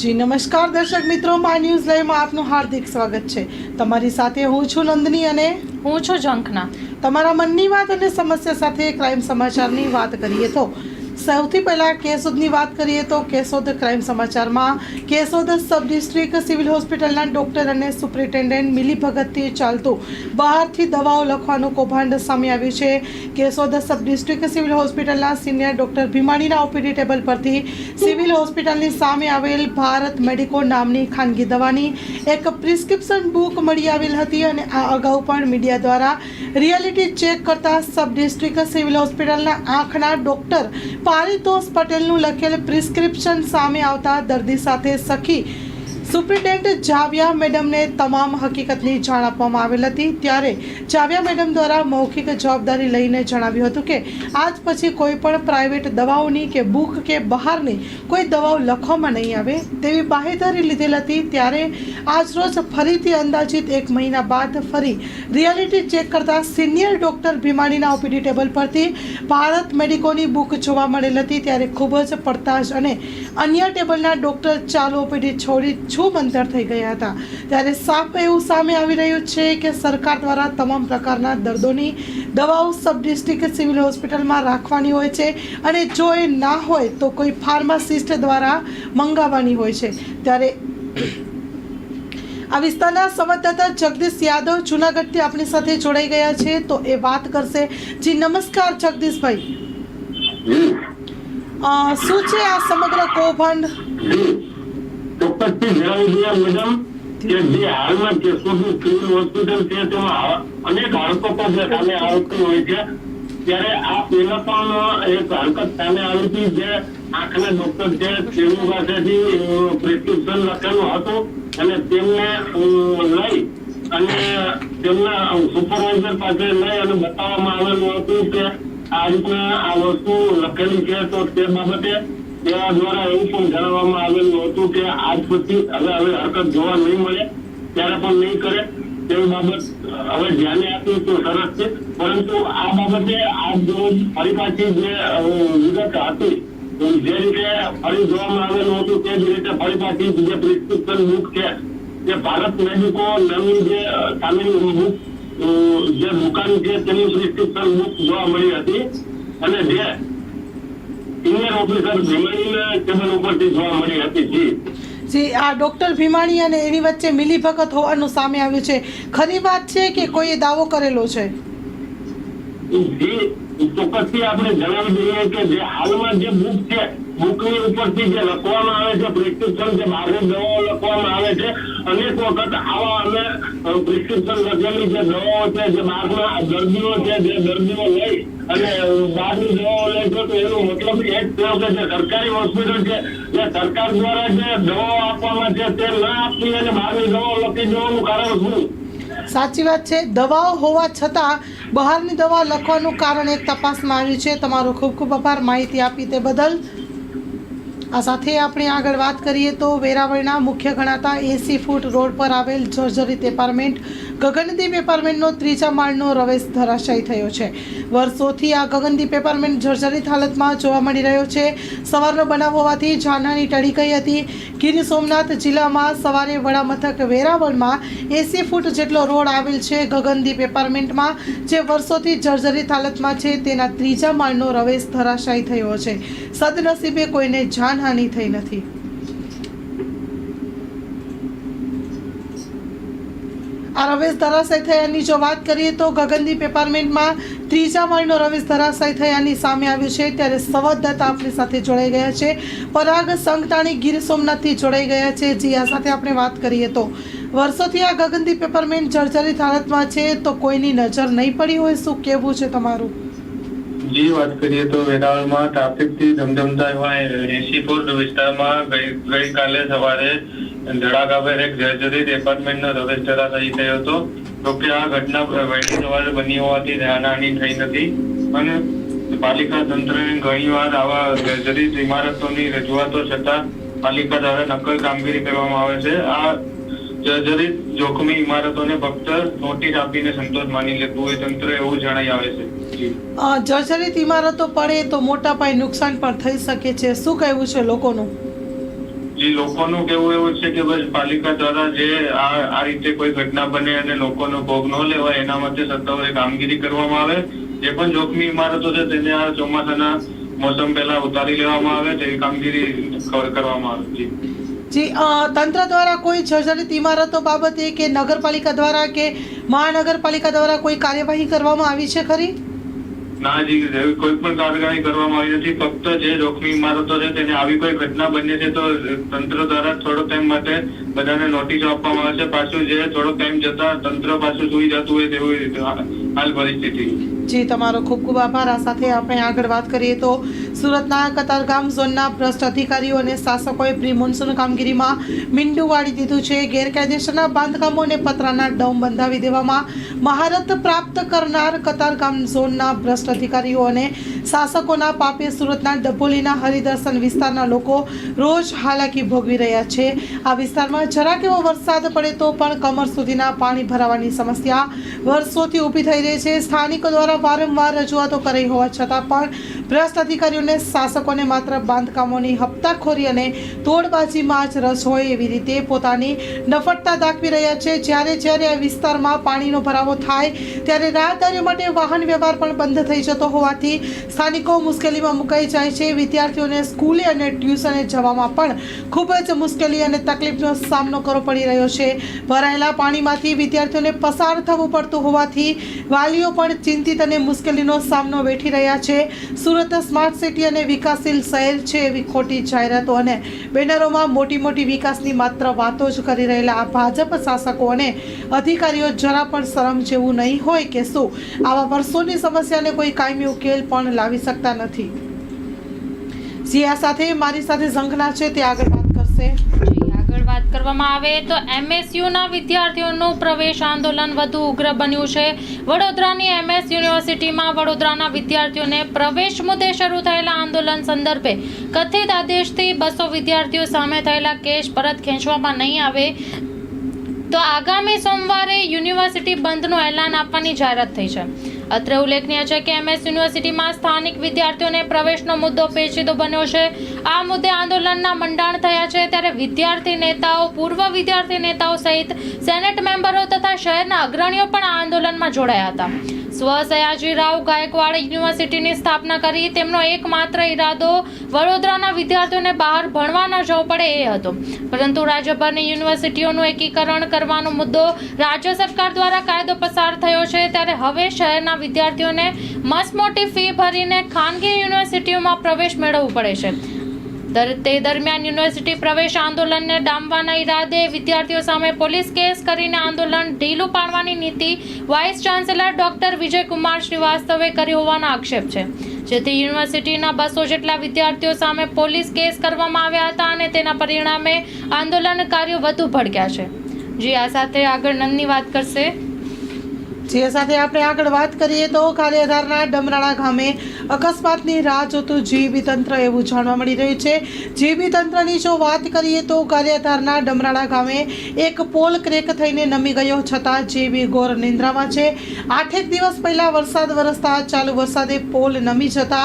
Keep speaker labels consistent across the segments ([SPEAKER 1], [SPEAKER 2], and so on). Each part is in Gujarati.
[SPEAKER 1] જી નમસ્કાર દર્શક મિત્રો મા ન્યૂઝ લાઈવમાં આપનું હાર્દિક સ્વાગત છે. તમારી સાથે હું છું નંદની અને
[SPEAKER 2] હું છું ઝંખના.
[SPEAKER 1] તમારા મનની વાત અને સમસ્યા સાથે ક્રાઇમ સમાચારની વાત કરીએ તો સૌથી પહેલાં કેશોદની વાત કરીએ તો કેશોદ ક્રાઇમ સમાચારમાં કેશોદ સબ ડિસ્ટ્રિક્ટ સિવિલ હોસ્પિટલના ડૉક્ટર અને સુપ્રિન્ટેન્ડન્ટ મિલીભગતથી ચાલતું બહારથી દવાઓ લખવાનું કૌભાંડ સામે આવ્યું છે. કેશોદ સબ ડિસ્ટ્રિક્ટ સિવિલ હોસ્પિટલના સિનિયર ડૉક્ટર ભીમાણીના ઓપીડી ટેબલ પરથી સિવિલ હોસ્પિટલની સામે આવેલ ભારત મેડિકો નામની ખાનગી દવાની એક પ્રિસ્ક્રિપ્શન બુક મળી આવેલ હતી અને આ અગાઉ પણ મીડિયા દ્વારા રિયાલિટી ચેક કરતા સબ ડિસ્ટ્રિક્ટ સિવિલ હોસ્પિટલના આંખના ડૉક્ટર પારિતોષ પટેલનું લખેલ પ્રિસ્ક્રિપ્શન સામે આવતા દર્દી સાથે સખી સુપ્રિન્ટેન્ડન્ટ જાવ્યા મેડમને તમામ હકીકતની જાણ આપવામાં આવેલ હતી. ત્યારે જાવ્યા મેડમ દ્વારા મૌખિક જવાબદારી લઈને જણાવ્યું હતું કે, આજ પછી કોઈ પણ પ્રાઇવેટ દવાઓની કે બુક કે બહારની કોઈ દવાઓ લખવામાં નહીં આવે. તેવી બાહેધારી લીધેલ હતી. ત્યારે આજરોજ ફરીથી અંદાજિત એક મહિના બાદ ફરી રિયાલિટી ચેક કરતા સિનિયર ડૉક્ટર ભીમાણીના ઓપીડી ટેબલ પરથી ભારત મેડિકોની બુક જોવા મળેલ હતી. ત્યારે ખૂબ જ પડતાશ અને અન્ય ટેબલના ડૉક્ટર ચાલુ ઓપીડી છોડી છું અંતર થઈ ગયા હતા. ત્યારે સાફ એવું સામે આવી રહ્યું છે કે સરકાર દ્વારા તમામ પ્રકારના દર્દોની દવાઓ સબ ડિસ્ટ્રિક્ટ સિવિલ હોસ્પિટલમાં રાખવાની હોય છે અને જો એ ના હોય તો કોઈ ફાર્માસિસ્ટ દ્વારા મંગાવવાની હોય છે. ત્યારે આ વિસ્તારના સંવાદદાતા જગદીશ યાદવ જુનાગઢથી આપણી સાથે જોડાઈ ગયા છે તો એ વાત કરશે. જી, નમસ્કાર જગદીશભાઈ. શું છે આ સમગ્ર કૌભાંડ?
[SPEAKER 3] ચોક્કસથી જણાવી દઈએ મેડમ, કે જે હાલમાં કેશોદની સિવિલ હોસ્પિટલ છે, તેમાં અનેક હરકતો જે સામે આવતી હોય છે. ત્યારે આ પહેલા પણ એક હરકત સામે આવી જે આંખના ડોક્ટર છે તેમની પાસેથી પ્રિસ્ક્રિપ્શન લખેલું હતું. અને તેમને લઈ અને તેમના સુપરવાઇઝર પાસે લઈ અને બતાવવામાં આવેલું હતું કે આ રીતના આ વસ્તુ લખેલી છે, તો તે બાબતે તેના દ્વારા એવું પણ જણાવવામાં આવેલું હતું કે આજ પછી હવે હવે હરકત જોવા નહીં મળે ત્યારે પણ નહીં કરે. તેવી બાબત હવે ધ્યાને આપ્યું તો સરસ છે. પરંતુ આ બાબતે આજ ફરી પાછી જે વિગત હતી જે રીતે ફરી જોવામાં આવેલું હતું તે જ રીતે ફરી પાછી જે પ્રિસ્ક્રિપ્શન બુક છે. જે ભારત મેડિકો નામની જે અ, સામેની બુક જે દુકાન છે તેની પ્રિસ્ક્રિપ્શન બુક જોવા મળી હતી. અને જે સિનિયર ઓફિસર ભીમાણીના ટેબલ ઉપરથી જોવા મળી હતી. જી.
[SPEAKER 1] જી આ ડોક્ટર ભીમાણી અને એની વચ્ચે મિલીભગત હોવાનું સામે આવ્યું છે. ખરી વાત છે કે કોઈએ દાવો કરેલો છે?
[SPEAKER 3] જી ચોક્કસથી આપણે જણાવી દઈએ કે જે હાલમાં જે બુક છે બુકની ઉપરથી જે લખવામાં આવે છે, પ્રિસ્ક્રિપ્શન જે બહારની દવાઓ લખવામાં આવે છે. અનેક વખત આવા અમે પ્રિસ્ક્રિપ્શન લખેલી જે દવાઓ છે, જે બહારના દર્દીઓ છે, જે દર્દીઓ લઈ અને બહારની દવાઓ લે છે, તો એનો મતલબ એ જ થયો કે જે સરકારી હોસ્પિટલ છે, જે સરકાર દ્વારા જે દવાઓ આપવામાં છે, તે ના આપવી અને બહારની દવાઓ લખી દેવાનું કારણ શું?
[SPEAKER 1] સાચી વાત છે. દવાઓ હોવા છતાં બહારની દવા લખવાનું કારણ એક તપાસમાં આવ્યું છે. તમારો ખૂબ ખૂબ આભાર. માહિતી આપી તે બદલ આ સાથે આપણે આગળ વાત કરીએ તો વેરાવળના મુખ્ય ગણાતા એસી ફૂટ રોડ પર આવેલ જર્જરિત એપાર્ટમેન્ટ ગગનદીપ પેપરમેન્ટનો ત્રીજા માળનો રવેશ ધરાશાયી થયો છે. વર્ષોથી આ ગગનદીપ પેપરમેન્ટ જર્જરિત હાલતમાં જોવા મળી રહ્યો છે. સવારનો બનાવ હોવાથી જાનહાની ટળી ગઈ હતી. ગીર સોમનાથ જિલ્લામાં સવારે વડામથક વેરાવળમાં એસી ફૂટ જેટલો રોડ આવેલ છે ગગનદીપ એપાર્ટમેન્ટમાં, જે વર્ષોથી જર્જરિત હાલતમાં છે. તેના ત્રીજા માળનો રવેશ ધરાશાયી થયો છે. સદનસીબે કોઈને જાનહાનિ થઈ નથી. આ રવેશ ધરાશાય થયાની જો વાત કરીએ તો ગગનદીપ એપાર્ટમેન્ટમાં ત્રીજા માળનો રવેશ ધરાશાય થયાની સામે આવ્યું છે. ત્યારે સંવાદદાતા આપણી સાથે જોડાઈ ગયા છે. પરાગ સંગતાણી ગીર સોમનાથથી જોડાઈ ગયા છે. જી, આ સાથે આપણે વાત કરીએ તો વર્ષોથી આ ગગનદીપ એપાર્ટમેન્ટ જર્જરિત હાલતમાં છે. તો કોઈની નજર નહીં પડી હોય, શું કહેવું છે તમારું?
[SPEAKER 4] જી વાત કરીએ તો વેરાવળમાં ટ્રાફિકથી ધમધમતા એવા એસી ફૂટ વિસ્તારમાં ગઈ ગઈકાલે સવારે ધડાકાભેર એક જર્જરિત એપાર્ટમેન્ટનો પ્રવેશ ધરાશાયી થયો હતો. જોકે આ ઘટના વહેલી સવારે બની હોવાથી જાનહાની થઈ નથી. અને પાલિકા તંત્રને ઘણીવાર આવા જર્જરિત ઇમારતોની રજૂઆતો છતાં પાલિકા દ્વારા નક્કર કામગીરી કરવામાં આવે છે. આ જર્જરિત જોખમી ઇમારતોને ફક્ત નોટિસ આપીને સંતોષ માની લેતું હોય તંત્ર એવું જણાઈ આવે છે.
[SPEAKER 1] જર્જરિત ઇમારતો પડે તો મોટા પાયે નુકસાન પણ થઈ શકે છે. શું કહેવું છે લોકોનું?
[SPEAKER 4] જે લોકોનું કેવું એવું છે કે બસ પાલિકા દ્વારા જે આ આ રીતે કોઈ ઘટના બને અને લોકોનો ભોગ ન લેવાય એના માટે સત્તાઓએ કામગીરી કરવામાં આવે. જે પણ જોખમી ઇમારતો છે તેને આ ચોમાસાના મોસમ પહેલા ઉતારી લેવામાં આવે તેવી કામગીરી કર- કરવામાં આવે. જી
[SPEAKER 1] તંત્ર દ્વારા કોઈ જર્જરિત ઇમારતો બાબતે કે નગરપાલિકા દ્વારા કે મહાનગરપાલિકા દ્વારા કોઈ કાર્યવાહી કરવામાં આવી છે ખરી?
[SPEAKER 4] ના જી એવી કોઈ પણ કાર્યવાહી કરવામાં આવી નથી. ફક્ત જે જોખમી ઇમારતો છે તેને આવી કોઈ ઘટના બને છે તો તંત્ર દ્વારા થોડો ટાઈમ માટે બધાને નોટિસ આપવામાં આવે છે. પાછું જે થોડો ટાઈમ જતા તંત્ર પાછું સુઈ જતું હોય તેવી હાલ પરિસ્થિતિ.
[SPEAKER 1] જી, તમારો ખૂબ ખૂબ આભાર. આ સાથે આપણે આગળ વાત કરીએ તો સુરતના કતારગામ ઝોનના ભ્રષ્ટ અધિકારીઓ અને શાસકોએ પ્રી મોન્સૂન કામગીરીમાં મીંડું વાળી દીધું છે. ગેરકાયદેસરના બાંધકામો અને પતરાના ડમ બંધાવી દેવામાં મહારત પ્રાપ્ત કરનાર કતારગામ ઝોનના ભ્રષ્ટ અધિકારીઓ અને શાસકોના પાપે સુરતના ડભોલીના હરિદર્શન વિસ્તારના લોકો રોજ હાલાકી ભોગવી રહ્યા છે. આ વિસ્તારમાં જરાક એવો વરસાદ પડે તો પણ કમર સુધીના પાણી ભરાવાની સમસ્યા વર્ષોથી ઊભી થઈ રહી છે. સ્થાનિકો દ્વારા વારંવાર રજૂઆતો કરી હોવા છતાં પણ ભ્રષ્ટ અધિકારીઓને શાસકોને માત્ર બાંધકામોની હપ્તાખોરી અને તોડબાજીમાં જ રસ હોય એવી રીતે પોતાની નફટતા દાખવી રહ્યા છે. જ્યારે જ્યારે આ વિસ્તારમાં પાણીનો ભરાવો થાય ત્યારે રાહદારીઓ માટે વાહન વ્યવહાર પણ બંધ થઈ જતો હોવાથી સ્થાનિકો મુશ્કેલીમાં મુકાઈ જાય છે. વિદ્યાર્થીઓને સ્કૂલે અને ટ્યુશને જવામાં પણ ખૂબ જ મુશ્કેલી અને તકલીફનો સામનો કરવો પડી રહ્યો છે. ભરાયેલા પાણીમાંથી વિદ્યાર્થીઓને પસાર થવું પડતું હોવાથી વાલીઓ પણ ચિંતિત અને મુશ્કેલીનો સામનો વેઠી રહ્યા છે. સુરત સ્માર્ટ સિટી અને વિકાસશીલ શહેર છે એવી ખોટી જાહેરાતો અને બેનરોમાં મોટી મોટી વિકાસની માત્ર વાતો જ કરી રહેલા આ ભાજપ શાસકો અને અધિકારીઓ જરા પણ શરમ જેવું નહીં હોય કે શું? આવા વર્ષોની સમસ્યાને કોઈ કાયમી ઉકેલ પણ લાવી શકતા નથી. સિયા સાથે મારી સાથે ઝંખના છે તે આગળ વાત કરશે.
[SPEAKER 2] જી, કરવામાં આવે તો એમએસયુના વિદ્યાર્થીઓનું પ્રવેશ આંદોલન વધુ ઉગ્ર બન્યું છે. વડોદરાની એમએસ યુનિવર્સિટીમાં વડોદરાના વિદ્યાર્થીઓને પ્રવેશ મુદ્દે શરૂ થયેલા આંદોલન સંદર્ભે કથિત આદેશથી બસો વિદ્યાર્થીઓ સામે થયેલા કેસ પરત ખેંચવામાં નહીં આવે. તો આગામી સોમવારે યુનિવર્સિટી બંધનું એલાન આપવાની જાહેરાત થઈ છે. અત્રે ઉલ્લેખનીય છે કે એમએસ યુનિવર્સિટીમાં સ્થાનિક વિદ્યાર્થીઓને પ્રવેશનો મુદ્દો પેચીદો બન્યો છે. આ મુદ્દે આંદોલનના મંડાણ થયા છે ત્યારે વિદ્યાર્થી નેતાઓ, પૂર્વ વિદ્યાર્થી નેતાઓ સહિત સેનેટ મેમ્બરો તથા શહેરના અગ્રણીઓ પણ આ આંદોલનમાં જોડાયા હતા. સ્વ સયાજીરાવ ગાયકવાડ યુનિવર્સિટીની સ્થાપના કરી. તેમનો એકમાત્ર ઈરાદો વડોદરાના વિદ્યાર્થીઓને બહાર ભણવા ન જવું પડે એ હતો. પરંતુ રાજ્યભરની યુનિવર્સિટીઓનું એકીકરણ કરવાનો મુદ્દો રાજ્ય સરકાર દ્વારા કાયદો પસાર થયો છે ત્યારે હવે શહેરના વિદ્યાર્થીઓને મસમોટી ફી ભરીને ખાનગી યુનિવર્સિટીઓમાં પ્રવેશ મેળવવું પડે છે. તે દરમિયાન યુનિવર્સિટી પ્રવેશ આંદોલનને ડામવાના ઈરાદે વિદ્યાર્થીઓ સામે પોલીસ કેસ કરીને આંદોલન ઢીલું પાડવાની નીતિ વાઇસ ચાન્સેલર ડોક્ટર વિજયકુમાર શ્રીવાસ્તવે કરી હોવાના આક્ષેપ છે. જેથી યુનિવર્સિટીના બસો જેટલા વિદ્યાર્થીઓ સામે પોલીસ કેસ કરવામાં આવ્યા હતા અને તેના પરિણામે આંદોલનકારીઓ વધુ ભડક્યા છે. જી આ સાથે આગળ નંદની વાત કરશે.
[SPEAKER 1] જે સાથે આપણે આગળ વાત કરીએ તો કાલિયાધારના ડમરાળા ગામે અકસ્માતની રાહ જોતું જીબી તંત્ર એવું જાણવા મળી રહ્યું છે. જીબી તંત્રની જો વાત કરીએ તો કાલિયાધારના ડમરાળા ગામે એક પોલ ક્રેક થઈને નમી ગયો છતાં જીબી ઘોર નિંદ્રામાં છે. આઠેક દિવસ પહેલા વરસાદ વરસતા ચાલુ વરસાદે પોલ નમી જતા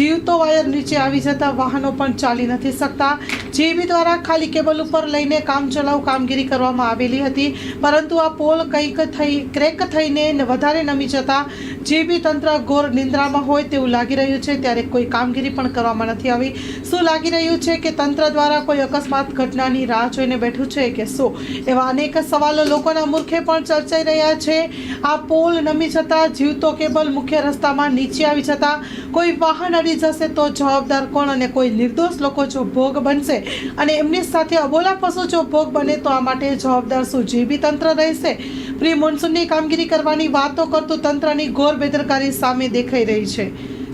[SPEAKER 1] જીવતો વાયર નીચે આવી જતા વાહનો પણ ચાલી નથી શકતા. જીબી દ્વારા ખાલી કેબલ ઉપર લઈને કામચલાઉ કામગીરી કરવામાં આવેલી હતી. પરંતુ આ પોલ કંઈક થઈ ક્રેક થઈને વધારે નમી જતા જીબી તંત્ર ઘોર નિંદ્રામાં હોય તેવું લાગી રહ્યું છે, ત્યારે કોઈ કામગીરી પણ કરવામાં નથી આવી. શું લાગી રહ્યું છે કે તંત્ર દ્વારા કોઈ અકસ્માત ઘટનાની રાહ જોઈને બેઠું છે કે શું? એવા અનેક સવાલો લોકોના મૂર્ખે પણ ચર્ચાઈ રહ્યા છે. આ પોલ નમી જતા જીવતો કેબલ મુખ્ય રસ્તામાં નીચે આવી જતા કોઈ વાહન અડી જશે તો જવાબદાર કોણ અને કોઈ નિર્દોષ લોકો જો ભોગ બનશે? અને એમની સાથે અબોલા પશુ જો ભોગ બને તો આ માટે જવાબદાર શું? જીબી તંત્ર રહેશે. પ્રી મોન્સૂનની કામગીરી કરવાની વાતો કરતું તંત્રની ઘોર બેદરકારી સામે દેખાઈ રહી છે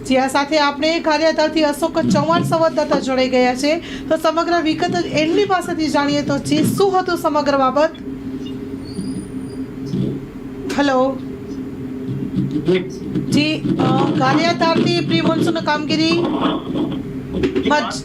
[SPEAKER 1] જ્યાં સાથે આપણે કાર્યદળથી અશોક ચૌહાણ સંવાદદાતા જોડાઈ ગયા છે તો સમગ્ર વિગત એમની પાસેથી જાણીએ તો જે શું હતું સમગ્ર બાબત હેલો જી અ, કાર્યધારથી પ્રી મોન્સૂન કામગીરી મજ-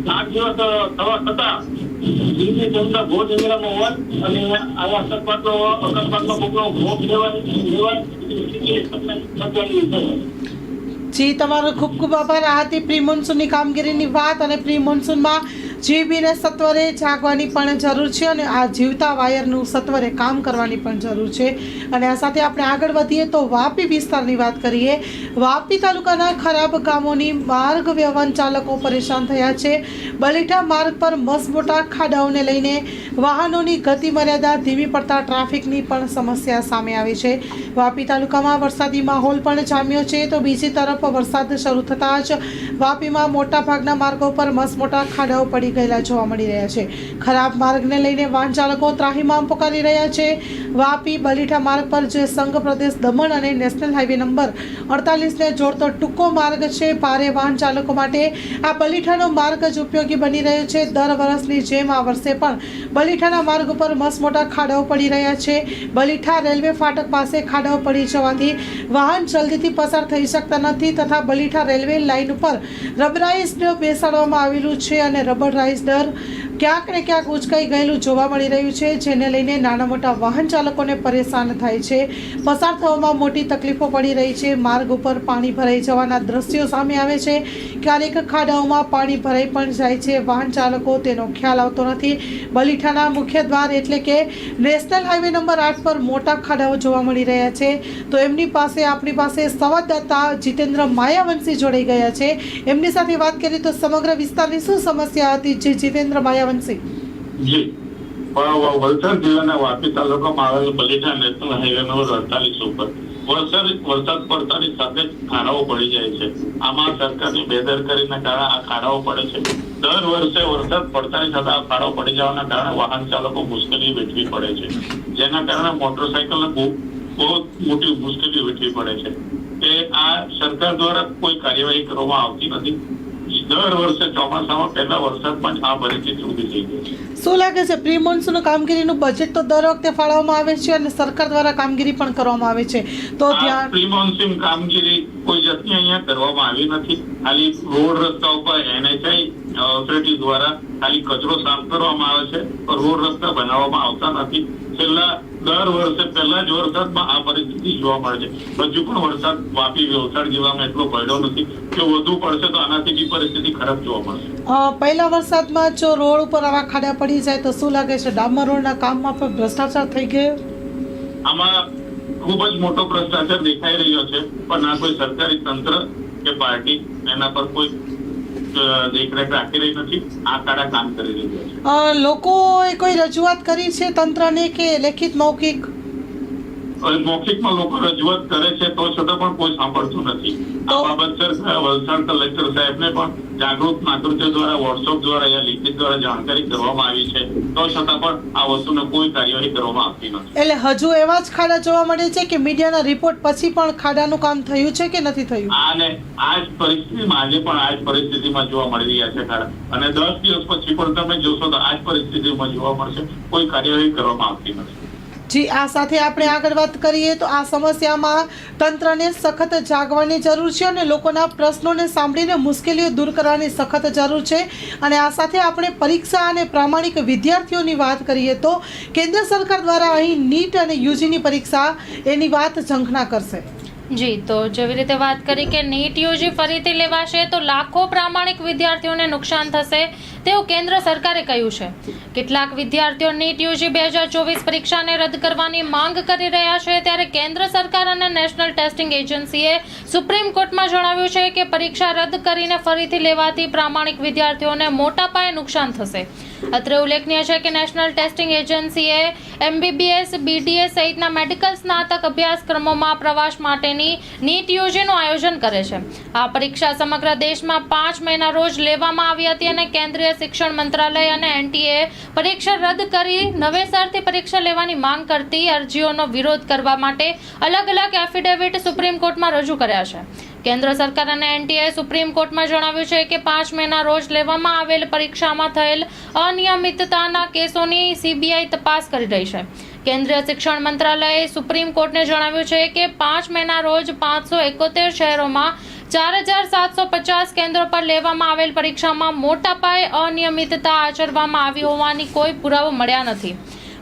[SPEAKER 5] દિવસ થવા છતાં દિલ્હી જનતા ભોજ અંગેરામાં હોય અને આવા અકસ્માતનો અકસ્માતનો કોકનો ભોગ લેવાની લેવાની
[SPEAKER 1] જી, તમારો ખૂબ ખૂબ આભાર. આ હતી પ્રી મોન્સૂનની કામગીરીની વાત અને પ્રી મોન્સૂનમાં જીબીને સત્વરે જાગવાની પણ જરૂર છે અને આ જીવતા વાયરનું સત્વરે કામ કરવાની પણ જરૂર છે. અને આ સાથે આપણે આગળ વધીએ તો વાપી વિસ્તારની વાત કરીએ. વાપી તાલુકાના ખરાબ કામોની માર્ગ વ્યવહાર ચાલકો પરેશાન થયા છે. બલીઠા માર્ગ પર મસમોટા ખાડાઓને લઈને વાહનોની ગતિ મર્યાદા ધીમી પડતા ટ્રાફિકની પણ સમસ્યા સામે આવી છે. વાપી તાલુકામાં વરસાદી માહોલ પણ જામ્યો છે તો બીજી તરફ વરસાદ શરૂ થતાં જ વાપીમાં મોટાભાગના માર્ગો પર મસમોટા ખાડાઓ પડી ગયેલા જોવા મળી રહ્યા છે. ખરાબ માર્ગને લઈને વાહન ચાલકો ત્રાહીમામ પોકારી રહ્યા છે. વાપી બલીઠા માર્ગ પર જે સંઘ પ્રદેશ દમણ અને નેશનલ હાઈવે નંબર અડતાલીસને જોડતો ટૂંકો માર્ગ છે. ભારે વાહન ચાલકો માટે આ બલીઠાનો માર્ગ જ ઉપયોગી બની રહ્યો છે. દર વર્ષની જેમ આ વર્ષે પણ બલીઠાના માર્ગ ઉપર મસમોટા ખાડાઓ પડી રહ્યા છે. બલીઠા રેલવે ફાટક પાસે ખાડાઓ પડી જવાથી વાહન જલ્દીથી પસાર થઈ શકતા નથી તથા બલીઠા રેલવે લાઇન ઉપર રબરાઇઝ બેસાડવામાં આવેલું છે અને રબરાઇઝડર ક્યાંક ને ક્યાંક ઉચકાઈ ગયેલું જોવા મળી રહ્યું છે, જેને લઈને નાના મોટા વાહન ચાલકોને પરેશાન થાય છે. પસાર થવામાં મોટી તકલીફો પડી રહી છે. માર્ગ ઉપર પાણી ભરાઈ જવાના દ્રશ્યો સામે આવે છે. ક્યારેક ખાડાઓમાં પાણી ભરાઈ પણ જાય છે. વાહન ચાલકો તેનો ખ્યાલ આવતો નથી. બલીઠાના મુખ્ય દ્વાર એટલે કે નેશનલ હાઈવે નંબર આઠ પર મોટા ખાડાઓ જોવા મળી રહ્યા છે. તો એમની પાસે, આપણી પાસે સંવાદદાતા જીતેન્દ્ર માયાવંશી જોડાઈ ગયા છે. એમની સાથે વાત કરીએ તો સમગ્ર વિસ્તારની શું સમસ્યા હતી? જે, જીતેન્દ્ર માયાવંશી.
[SPEAKER 5] વલસાડ જિલ્લાના વાપી તાલુકામાં આવેલ બલીઠા નેશનલ હાઈવે નંબર અડતાલીસ ઉપર વરસાદ વરસાદ પડતાની સાથે ખાડાઓ પડી જાય છે. આમાં સરકારની બેદરકારીના કારણે આ ખાડાઓ પડે છે. દર વર્ષે વરસાદ પડતાની સાથે આ ખાડાઓ પડી જવાના કારણે વાહન ચાલકો મુશ્કેલી વેઠવી પડે છે. જેના કારણે મોટરસાયકલને બહુ બહુ મોટી મુશ્કેલી વેઠવી પડે છે. કે આ સરકાર દ્વારા કોઈ કાર્યવાહી કરવામાં આવતી નથી. દર વર્ષે ચોમાસામાં પહેલા વરસાદમાં જ આ પરિસ્થિતિ ઊભી થઈ ગઈ છે.
[SPEAKER 1] શું લાગે છે પ્રી મોન્સૂન કામગીરીનું બજેટ તો દર વખતે ફાળવવામાં આવે છે અને સરકાર દ્વારા કામગીરી પણ કરવામાં આવે છે? તો ત્યાં
[SPEAKER 5] પ્રી મોન્સૂન કામગીરી કોઈ જાતની અહીંયા કરવામાં આવી નથી. ખાલી રોડ રસ્તા ઉપર એનએચઆઈ ઓથોરિટી દ્વારા ખાલી કચરો સાફ કરવામાં આવે છે. રોડ રસ્તા બનાવવામાં આવતા નથી. છેલ્લા દર વર્ષે પહેલા જ વરસાદમાં આ પરિસ્થિતિ જોવા મળે છે. હજુ પણ વરસાદ વાપી વલસાડ જિલ્લામાં એટલો પડ્યો નથી કે વધુ પડશે તો આનાથી બી પરિસ્થિતિ ખરાબ જોવા મળશે.
[SPEAKER 1] પહેલા વરસાદમાં જો રોડ ઉપર આવા ખાડા પડી જાય તો શું લાગે છે? ડામર રોડના કામમાં પણ ભ્રષ્ટાચાર થઈ ગયો?
[SPEAKER 5] આમાં ખૂબ જ મોટો ભ્રષ્ટાચાર દેખાઈ રહ્યો છે પણ ના કોઈ સરકારી તંત્ર કે પાર્ટી એના પર કોઈ દેખરેખ રાખી રહી નથી. આ કાળા કામ કરી રહ્યા છે.
[SPEAKER 1] લોકોએ કોઈ રજૂઆત કરી છે તંત્રને કે લેખિત મૌખિક?
[SPEAKER 5] મૌખિકમાં લોકો રજૂઆત કરે છે તો છતાં પણ કોઈ સાંભળતું નથી. આ બાબત સર વલસાડ કલેક્ટર સાહેબને પણ જાગૃત નાગરિકો દ્વારા વોટ્સઅપ દ્વારા યા લિખિત દ્વારા જાણકારી કરવામાં આવી છે તો છતાં પણ આ વસ્તુને કોઈ કાર્યવાહી કરવામાં આવતી નથી.
[SPEAKER 1] એટલે હજુ એવા જ ખાડા જોવા મળે છે કે મીડિયાના રિપોર્ટ પછી પણ ખાડાનું કામ થયું છે કે નથી થયું?
[SPEAKER 5] આને આ જ પરિસ્થિતિમાં આજે પણ આ જ પરિસ્થિતિમાં જોવા મળી રહ્યા છે ખાડા. અને દસ દિવસ પછી પણ તમે જોશો તો આ જ પરિસ્થિતિમાં જોવા મળશે કોઈ કાર્યવાહી કરવામાં આવતી નથી.
[SPEAKER 1] જી, આ સાથે આપણે આગળ વાત કરીએ તો આ સમસ્યામાં તંત્રને સખત જાગવાની જરૂર છે અને લોકોના પ્રશ્નોને સાંભળીને મુશ્કેલીઓ દૂર કરવાની સખત જરૂર છે. અને આ સાથે આપણે પરીક્ષા અને પ્રામાણિક વિદ્યાર્થીઓની વાત કરીએ તો કેન્દ્ર સરકાર દ્વારા અહીં નીટ અને યુજીની પરીક્ષા એની વાત ઝંખના કરશે.
[SPEAKER 2] જી, તો જેવી રીતે વાત કરી કે નીટ યુજી ફરીથી લેવાશે તો લાખો પ્રામાણિક વિદ્યાર્થીઓને નુકસાન થશે. તેવું કેન્દ્ર સરકારે કહ્યું છે. કેટલાક વિદ્યાર્થીઓ નીટ યુજી બે હજાર ચોવીસ પરીક્ષાને રદ કરવાની માંગ કરી રહ્યા છે ત્યારે કેન્દ્ર સરકાર અને નેશનલ ટેસ્ટિંગ એજન્સીએ સુપ્રીમ કોર્ટમાં જણાવ્યું છે કે પરીક્ષા રદ કરીને ફરીથી લેવાથી પ્રામાણિક વિદ્યાર્થીઓને મોટા પાયે નુકસાન થશે. અત્રે ઉલ્લેખનીય છે કે નેશનલ ટેસ્ટિંગ એજન્સીએ એમબીબીએસ બીડીએસ સહિતના મેડિકલ સ્નાતક અભ્યાસક્રમોમાં પ્રવાસ માટેની નીટ યુજીનું આયોજન કરે છે. આ પરીક્ષા સમગ્ર દેશમાં પાંચ મહિના રોજ લેવામાં આવી હતી અને કેન્દ્રીય શિક્ષણ મંત્રાલય અને એનટીએ પરીક્ષા રદ કરી નવેસરથી પરીક્ષા લેવાની માંગ કરતી અરજીઓનો વિરોધ કરવા માટે અલગ અલગ એફિડેવિટ સુપ્રીમ કોર્ટમાં રજૂ કર્યા છે. કેન્દ્ર સરકાર અને એનટીએ સુપ્રીમ કોર્ટમાં જણાવ્યું છે કે પાંચ મેના રોજ લેવામાં આવેલ પરીક્ષામાં થયેલ અનિયમિતતાના કેસોની સીબીઆઈ તપાસ કરી રહી છે. કેન્દ્રીય શિક્ષણ મંત્રાલયે સુપ્રીમ કોર્ટને જણાવ્યું છે કે પાંચ મેના રોજ પાંચસો એકોતેર શહેરોમાં ચાર હજાર સાતસો પચાસ કેન્દ્રો પર લેવામાં આવેલ પરીક્ષામાં મોટા પાયે અનિયમિતતા આચરવામાં આવી હોવાની કોઈ પુરાવો મળ્યા નથી.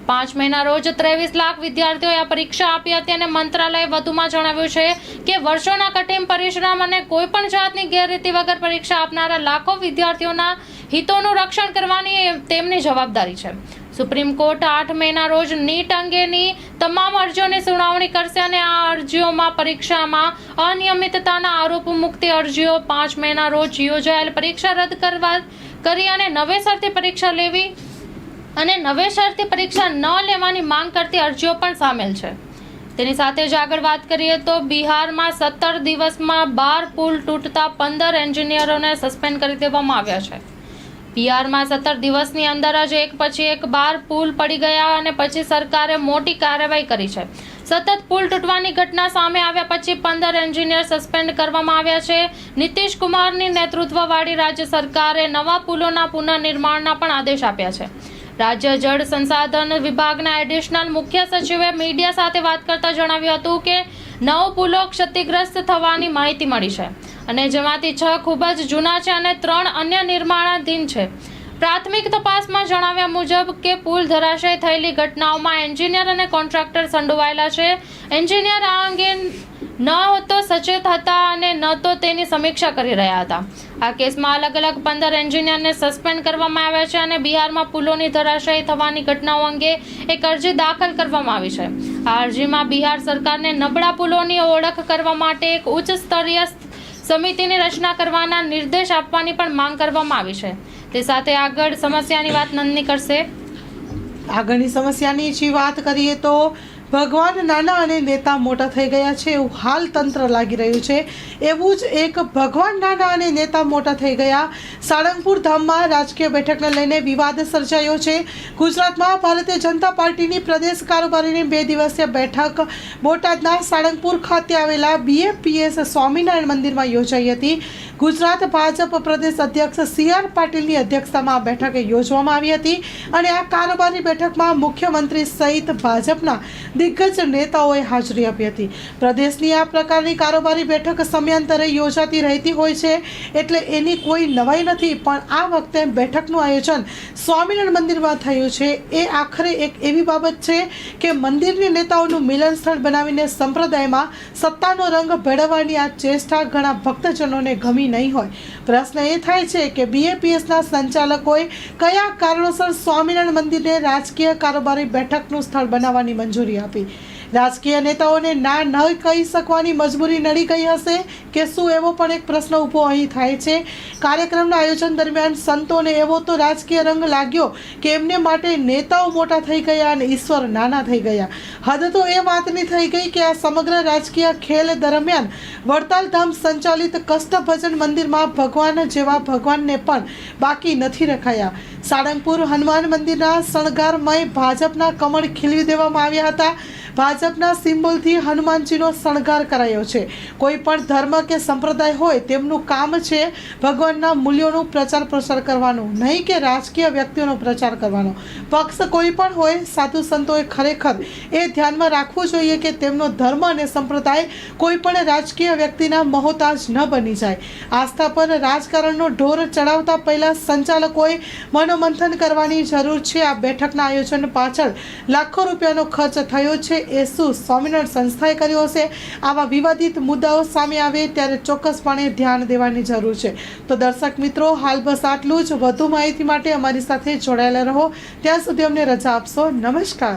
[SPEAKER 2] પાંચ મહિના રોજ ત્રેવીસ લાખ વિદ્યાર્થીઓએ આ પરીક્ષા આપી હતી અને મંત્રાલયે વધુમાં જણાવ્યું છે કે વર્ષોના કઠિન પરિશ્રમ અને કોઈ પણ જાતની ગેરરીતિ વગર પરીક્ષા આપનારા લાખો વિદ્યાર્થીઓના હિતોનું રક્ષણ કરવાની તેમની જવાબદારી છે. સુપ્રીમ કોર્ટ આઠ મેના રોજ નીટ અંગેની તમામ અરજીઓની સુનાવણી કરશે અને આ અરજીઓમાં પરીક્ષામાં અનિયમિતતાના આરોપ મુક્તિ અરજીઓ પાંચ મેના રોજ યોજાયેલ પરીક્ષા રદ કરવા કરી અને નવેસરથી પરીક્ષા લેવી અને નવેસરથી પરીક્ષા ન લેવાની માંગ કરતી અરજીઓ પણ સામેલ છે. તેની સાથે જ આગળ વાત કરીએ તો બિહારમાં સત્તર દિવસમાં બાર પુલ તૂટતા પંદર એન્જિનિયરોને સસ્પેન્ડ કરી દેવામાં આવ્યા છે. બિહારમાં સત્તર દિવસની અંદર જ એક પછી એક બાર પુલ પડી ગયા અને પછી સરકારે મોટી કાર્યવાહી કરી છે. સતત પુલ તૂટવાની ઘટના સામે આવ્યા પછી પંદર એન્જિનિયર સસ્પેન્ડ કરવામાં આવ્યા છે. નીતિશ કુમારની નેતૃત્વવાળી રાજ્ય સરકારે નવા પુલોના પુનઃનિર્માણના પણ આદેશ આપ્યા છે. રાજ્ય જળ સંસાધન વિભાગના એડિશનલ મુખ્ય સચિવે મીડિયા સાથે વાત કરતા જણાવ્યું હતું કે નવ પુલો ક્ષતિગ્રસ્ત થવાની માહિતી મળી છે. અને જેમાંથી છ ખૂબ જ જૂના છે અને ત્રણ અન્ય નિર્માણાધીન છે. પ્રાથમિક તપાસમાં જણાવ્યા મુજબ કે પુલ ધરાશય થયેલી ઘટનાઓમાં એન્જિનિયર અને કોન્ટ્રાક્ટર સંડોવાયેલા છે. એન્જિનિયર આ અંગે ન તો સચેત હતા અને ન તો તેની સમીક્ષા કરી રહ્યા હતા. આ કેસમાં અલગ અલગ પંદર એન્જિનિયરને સસ્પેન્ડ કરવામાં આવ્યા છે અને બિહારમાં પુલોની ધરાશયી થવાની ઘટનાઓ અંગે એક અરજી દાખલ કરવામાં આવી છે. આ અરજીમાં બિહાર સરકારને નબળા પુલોની ઓળખ કરવા માટે એક ઉચ્ચ સ્તરીય સમિતિની રચના કરવાના નિર્દેશ આપવાની પણ માંગ કરવામાં આવી છે. તે સાથે આગળ સમસ્યાની વાત નંદની કરશે.
[SPEAKER 1] આગળની સમસ્યાની જે વાત કરીએ તો ભગવાન નાના અને નેતા મોટા થઈ ગયા છે એવું હાલ તંત્ર લાગી રહ્યું છે. એવું જ એક ભગવાન નાના અને નેતા મોટા થઈ ગયા. સાળંગપુર ધામમાં રાજકીય બેઠકને લઈને વિવાદ સર્જાયો છે. ગુજરાતમાં ભારતીય જનતા પાર્ટીની પ્રદેશ કારોબારીની બે દિવસીય બેઠક બોટાદના સાળંગપુર ખાતે આવેલા બીએપીએસ સ્વામિનારાયણ મંદિરમાં યોજાઈ હતી. ગુજરાત ભાજપ પ્રદેશ અધ્યક્ષ સી આર પાટીલની અધ્યક્ષતામાં બેઠક યોજવામાં આવી હતી અને આ કારોબારી બેઠકમાં મુખ્યમંત્રી સહિત ભાજપના દિગ્ગજ નેતાઓએ હાજરી આપી હતી. પ્રદેશની આ પ્રકારની કારોબારી બેઠક સમયાંતરે યોજાતી રહેતી હોય છે એટલે એની કોઈ નવાઈ નથી, પણ આ વખતે બેઠકનું આયોજન સ્વામિનારાયણ મંદિરમાં થયું છે. એ આખરે એક એવી બાબત છે કે મંદિરની નેતાઓનું મિલન સ્થળ બનાવીને સંપ્રદાયમાં સત્તાનો રંગ ભેળવવાની આ ચેષ્ટા ઘણા ભક્તજનોને ગમી નહીં હોય. પ્રશ્ન એ થાય છે કે બીએપીએસના સંચાલકોએ કયા કારણોસર સ્વામિનારાયણ મંદિરને રાજકીય કારોબારી બેઠકનું સ્થળ બનાવવાની મંજૂરી આપી? રાજકીય નેતાઓને ના ન કહી શકવાની મજબૂરી નડી ગઈ હશે કે શું એવો પણ એક પ્રશ્ન ઊભો અહીં થાય છે? કાર્યક્રમના આયોજન દરમિયાન સંતોને એવો તો રાજકીય રંગ લાગ્યો કે એમને માટે નેતાઓ મોટા થઈ ગયા અને ઈશ્વર નાના થઈ ગયા. હદ તો એ વાતની થઈ ગઈ કે આ સમગ્ર રાજકીય ખેલ દરમિયાન વડતાલ ધામ સંચાલિત કષ્ટભજન મંદિરમાં ભગવાન જેવા ભગવાનને પણ બાકી નથી રખાયા. સાળંગપુર હનુમાન મંદિરના શણગારમય ભાજપના કમળ ખીલવી દેવામાં આવ્યા હતા. ભાજપના સિમ્બોલથી હનુમાનજીનો શણગાર કરાયો છે. કોઈ પણ ધર્મ કે સંપ્રદાય હોય તેમનું કામ છે ભગવાનના મૂલ્યોનો પ્રચાર પ્રસાર કરવાનું, નહીં કે રાજકીય વ્યક્તિઓનો પ્રચાર કરવાનો. પક્ષ કોઈ પણ હોય, સાધુ સંતોએ ખરેખર એ ધ્યાનમાં રાખવું જોઈએ કે તેમનો ધર્મ અને સંપ્રદાય કોઈ પણ રાજકીય વ્યક્તિના મહોતાજ ન બની જાય. આસ્થા પર રાજકારણનો ઢોર ચડાવતા પહેલાં સંચાલકોએ મનોમંથન કરવાની જરૂર છે. આ બેઠકના આયોજન પાછળ લાખો રૂપિયાનો ખર્ચ થયો છે. એ શું સ્વામિનારાયણ સંસ્થાએ કર્યો હશે. આવા વિવાદિત મુદ્દાઓ સામે આવે ત્યારે ચોક્કસપણે ધ્યાન દેવાની જરૂર છે. તો દર્શક મિત્રો, હાલ બસ આટલું જ. વધુ માહિતી માટે અમારી સાથે જોડાયેલા રહો. ત્યાં સુધી અમને રજા આપશો. નમસ્કાર.